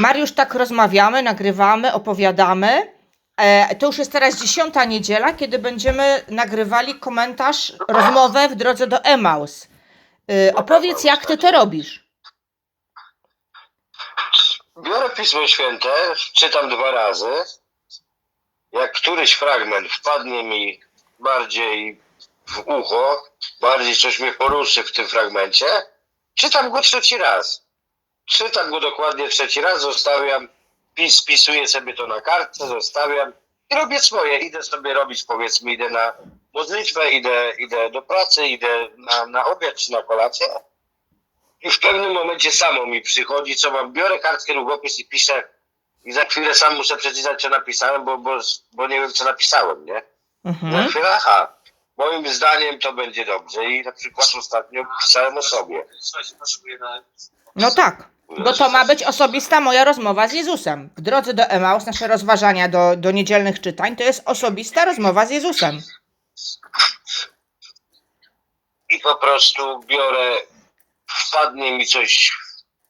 Mariusz, tak rozmawiamy, nagrywamy, opowiadamy. E, to już jest teraz dziesiąta niedziela, kiedy będziemy nagrywali komentarz, rozmowę w drodze do Emaus. E, opowiedz, jak ty to robisz. Biorę Pismo Święte, czytam dwa razy. Jak któryś fragment wpadnie mi bardziej w ucho, bardziej coś mnie poruszy w tym fragmencie, czytam go trzeci raz. Czytam go dokładnie trzeci raz, zostawiam, pis, spisuję sobie to na kartce, zostawiam i robię swoje. Idę sobie robić, powiedzmy, idę na modlitwę, idę, idę do pracy, idę na, na obiad czy na kolację. I w pewnym momencie samo mi przychodzi, co mam, biorę kartkę, długopis i piszę i za chwilę sam muszę przeczytać, co napisałem, bo, bo, bo nie wiem, co napisałem, nie? Za Mhm. chwilę, aha, moim zdaniem to będzie dobrze i na przykład ostatnio pisałem o sobie. No tak, bo to ma być osobista moja rozmowa z Jezusem. W drodze do Emaus, nasze rozważania do, do niedzielnych czytań, to jest osobista rozmowa z Jezusem. I po prostu biorę, wpadnie mi coś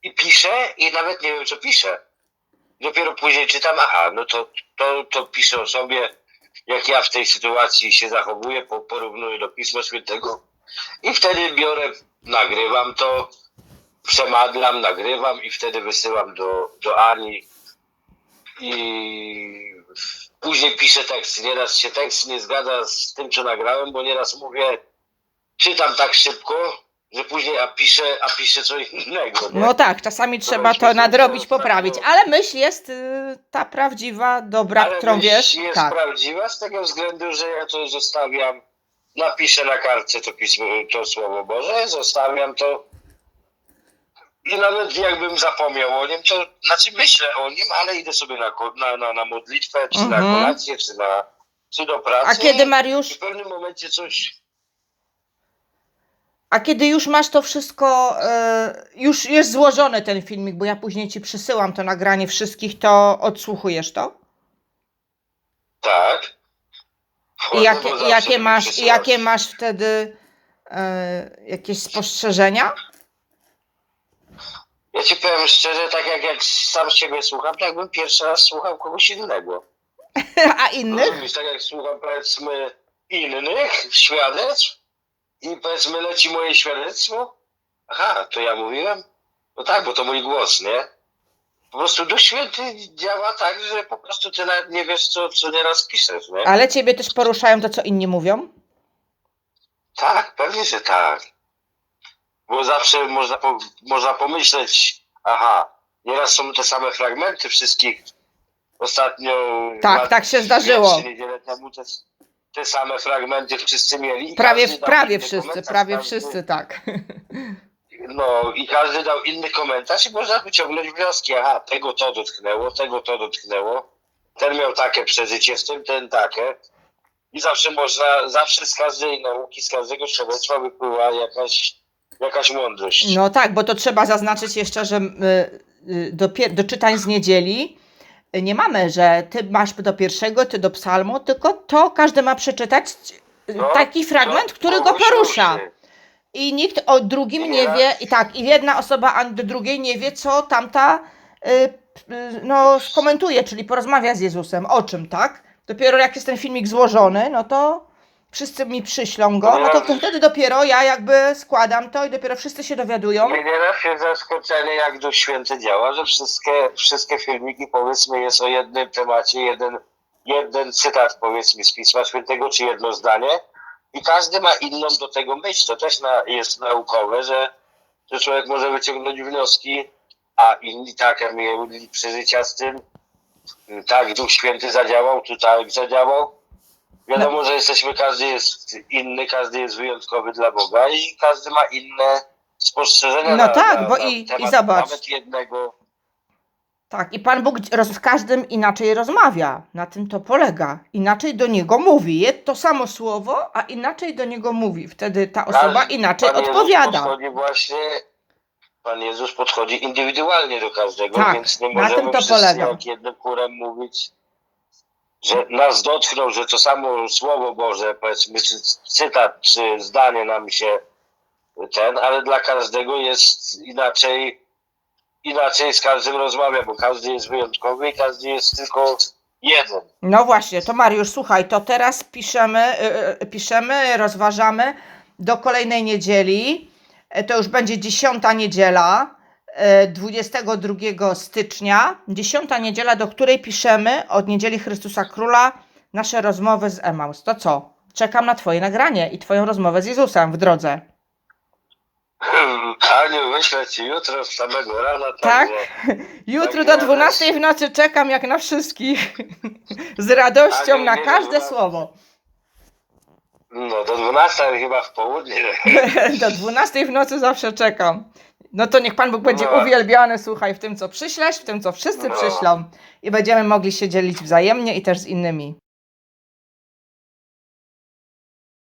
i piszę i nawet nie wiem, co piszę. Dopiero później czytam, aha, no to, to, to piszę o sobie, jak ja w tej sytuacji się zachowuję, po- porównuję do Pisma Świętego i wtedy biorę, nagrywam to, przemadlam, nagrywam i wtedy wysyłam do, do Ani i później piszę tekst. Nieraz się tekst nie zgadza z tym, co nagrałem, bo nieraz mówię, czytam tak szybko, że później a piszę, a piszę co innego. Nie? No tak, czasami trzeba to nadrobić, poprawić, ale myśl jest y, ta prawdziwa, dobra, Ale którą myśl wiesz. jest Tak. prawdziwa z tego względu, że ja to zostawiam, napiszę na kartce to pismo, to słowo Boże, zostawiam to i nawet jakbym zapomniał o nim, to znaczy myślę o nim, ale idę sobie na, ko- na, na, na modlitwę, czy na Mhm. kolację, czy, na, czy do pracy. A kiedy I Mariusz, w pewnym momencie coś a kiedy już masz to wszystko, y, już jest złożony ten filmik, bo ja później ci przysyłam to nagranie wszystkich, to odsłuchujesz to? tak. I jakie, masz, jakie masz wtedy y, jakieś spostrzeżenia? Ja ci powiem szczerze, tak jak, jak sam siebie słucham, to jakbym pierwszy raz słuchał kogoś innego. A innych? Rozumiesz, tak jak słucham powiedzmy innych świadectw i powiedzmy leci moje świadectwo, aha, to ja mówiłem? No tak, bo to mój głos, nie? Po prostu Duch Święty działa tak, że po prostu ty nawet nie wiesz, co, co nieraz piszesz, nie? Ale ciebie też poruszają to, co inni mówią? Tak, pewnie, że tak. Bo zawsze można, po, można pomyśleć, aha, nieraz są te same fragmenty wszystkich. Ostatnio... Tak, tak się zdarzyło. temu te same fragmenty wszyscy mieli. Prawie, prawie wszyscy, prawie każdy- wszyscy, tak. No i każdy dał inny komentarz i można wyciągnąć wnioski. Aha, tego to dotknęło, tego to dotknęło. Ten miał takie przeżycie, w tym ten takie. I zawsze można, zawsze z każdej nauki, z każdego świadectwa wypływa jakaś, jakaś mądrość. No tak, bo to trzeba zaznaczyć jeszcze, że y, y, do, do czytań z niedzieli nie mamy, że ty masz do pierwszego, ty do psalmu, tylko to każdy ma przeczytać No, taki fragment, to który go kogoś porusza. I nikt o drugim nie wie, i tak, i jedna osoba do drugiej nie wie, co tamta y, y, no, skomentuje, czyli porozmawia z Jezusem. O czym, tak? Dopiero jak jest ten filmik złożony, no to wszyscy mi przyślą go, no to, to wtedy dopiero ja jakby składam to i dopiero wszyscy się dowiadują. I nieraz się zaskoczenie, jak Duch Święty działa, że wszystkie, wszystkie filmiki, powiedzmy, jest o jednym temacie, jeden, jeden cytat, powiedzmy, z Pisma Świętego, czy jedno zdanie, i każdy ma inną do tego myśl. To też na, jest naukowe, że, że człowiek może wyciągnąć wnioski, a inni tak, jak mieli przeżycia z tym, tak, Duch Święty zadziałał, tu tak zadziałał. Wiadomo, że jesteśmy, każdy jest inny, każdy jest wyjątkowy dla Boga i każdy ma inne spostrzeżenia No na, tak, na, bo na i- temat i zobacz. nawet jednego. Tak, i Pan Bóg roz, z każdym inaczej rozmawia. Na tym to polega. Inaczej do niego mówi. Jest to samo słowo, a inaczej do niego mówi. Wtedy ta osoba Każdy- inaczej Pan Jezus odpowiada. podchodzi właśnie, Pan Jezus podchodzi indywidualnie do każdego, Tak, więc nie na możemy tym to polega. jak jednym chórem mówić, że nas dotknął, że to samo Słowo Boże, powiedzmy, cytat, czy zdanie nam się ten, ale dla każdego jest inaczej inaczej z każdym rozmawia, bo każdy jest wyjątkowy i każdy jest tylko jeden. No właśnie, to Mariusz, słuchaj, to teraz piszemy, y, y, piszemy, rozważamy do kolejnej niedzieli. E, To już będzie dziesiąta niedziela, 22 stycznia. Dziesiąta niedziela, do której piszemy od niedzieli Chrystusa Króla nasze rozmowy z Emaus. To co? Czekam na Twoje nagranie i Twoją rozmowę z Jezusem w drodze. Aniu, wyślę ci jutro z samego rana. Tak? także- Jutro Tak do jest. 12 w nocy czekam jak na wszystkich. Z radością Ale na każde słowo. No, do 12 chyba w południe. Do 12 w nocy zawsze czekam. No to niech Pan Bóg będzie No. uwielbiony, słuchaj, w tym co przyślesz, w tym co wszyscy No. przyślą i będziemy mogli się dzielić wzajemnie i też z innymi.